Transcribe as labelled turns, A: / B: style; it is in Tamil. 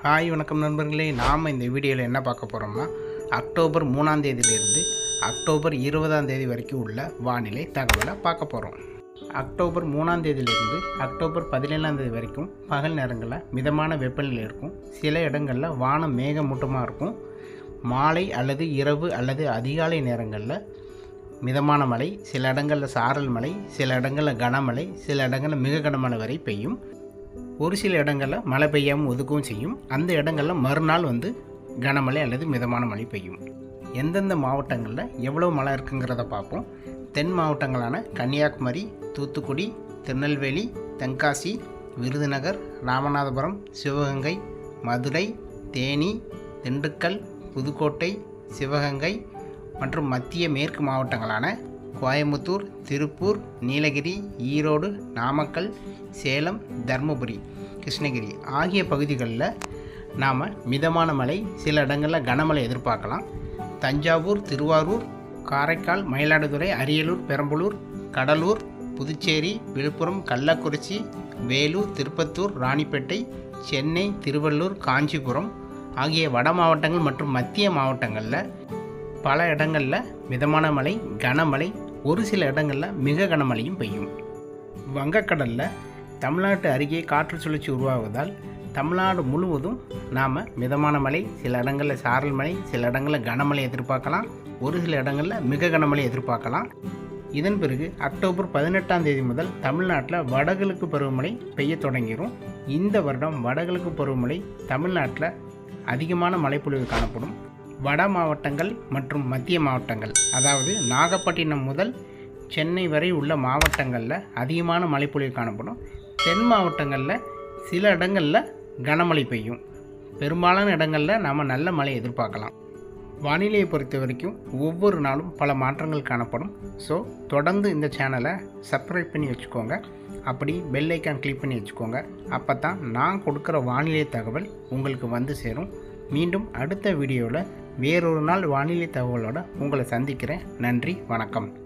A: ஹாய் வணக்கம் நண்பர்களே. நாம் இந்த வீடியோவில் என்ன பார்க்க போகிறோம்னா அக்டோபர் மூணாம் தேதியிலிருந்து அக்டோபர் இருபதாம் தேதி வரைக்கும் உள்ள வானிலை தகவலை பார்க்க போகிறோம் அக்டோபர் மூணாம் தேதியிலிருந்து அக்டோபர் பதினேழாம் தேதி வரைக்கும் பகல் நேரங்களில் மிதமான வெப்பநிலை இருக்கும். சில இடங்களில் வானம் மேகமூட்டமாக இருக்கும். மாலை அல்லது இரவு அல்லது அதிகாலை நேரங்களில் மிதமான மழை சில இடங்களில் சாரல் மழை சில இடங்களில் கனமழை சில இடங்களில் மிக கனமழை வரை பெய்யும். ஒரு சில இடங்களில் மழை பெய்யாமல் ஒதுக்கவும் செய்யும். அந்த இடங்களில் மறுநாள் வந்து கனமழை அல்லது மிதமான மழை பெய்யும். எந்தெந்த மாவட்டங்களில் எவ்வளோ மழை இருக்குங்கிறத பார்ப்போம். தென் மாவட்டங்களான கன்னியாகுமரி தூத்துக்குடி திருநெல்வேலி தென்காசி விருதுநகர் ராமநாதபுரம் சிவகங்கை மதுரை தேனி திண்டுக்கல் புதுக்கோட்டை சிவகங்கை மற்றும் மத்திய மேற்கு மாவட்டங்களான கோயம்புத்தூர் திருப்பூர் நீலகிரி ஈரோடு நாமக்கல் சேலம் தருமபுரி கிருஷ்ணகிரி ஆகிய பகுதிகளில் நாம் மிதமான மழை சில இடங்களில் கனமழை எதிர்பார்க்கலாம். தஞ்சாவூர் திருவாரூர் காரைக்கால் மயிலாடுதுறை அரியலூர் பெரம்பலூர் கடலூர் புதுச்சேரி விழுப்புரம் கள்ளக்குறிச்சி வேலூர் திருப்பத்தூர் ராணிப்பேட்டை சென்னை திருவள்ளூர் காஞ்சிபுரம் ஆகிய வட மாவட்டங்கள் மற்றும் மத்திய மாவட்டங்களில் பல இடங்களில் மிதமான மழை கனமழை ஒரு சில இடங்களில் மிக கனமழையும் பெய்யும். வங்கக்கடலில் தமிழ்நாட்டு அருகே காற்று சுழற்சி உருவாவதால் தமிழ்நாடு முழுவதும் நாம் மிதமான மழை சில இடங்களில் சாரல் மழை சில இடங்களில் கனமழை எதிர்பார்க்கலாம். ஒரு சில இடங்களில் மிக கனமழை எதிர்பார்க்கலாம். இதன் பிறகு அக்டோபர் பதினெட்டாம் தேதி முதல் தமிழ்நாட்டில் வடகிழக்கு பருவமழை பெய்ய தொடங்கிடும் இந்த வருடம் வடகிழக்கு பருவமழை தமிழ்நாட்டில் அதிகமான மழைப்பொழிவு காணப்படும். வட மாவட்டங்கள் மற்றும் மத்திய மாவட்டங்கள். அதாவது நாகப்பட்டினம் முதல் சென்னை வரை உள்ள மாவட்டங்களில் அதிகமான மழைப்பொழிவு காணப்படும். தென் மாவட்டங்களில் சில இடங்களில் கனமழை பெய்யும். பெரும்பாலான இடங்களில் நாம் நல்ல மழை எதிர்பார்க்கலாம். வானிலையை பொறுத்த வரைக்கும் ஒவ்வொரு நாளும் பல மாற்றங்கள் காணப்படும். ஸோ தொடர்ந்து இந்த சேனலை சப்ஸ்கிரைப் பண்ணி வச்சுக்கோங்க. அப்படி பெல் ஐக்கான் கிளிக் பண்ணி வச்சுக்கோங்க. அப்போ தான் நான் கொடுக்குற வானிலை தகவல் உங்களுக்கு வந்து சேரும். மீண்டும் அடுத்த வீடியோவில் வேறொரு நாள் வானிலை தகவலோட உங்களை சந்திக்கிறேன். நன்றி வணக்கம்.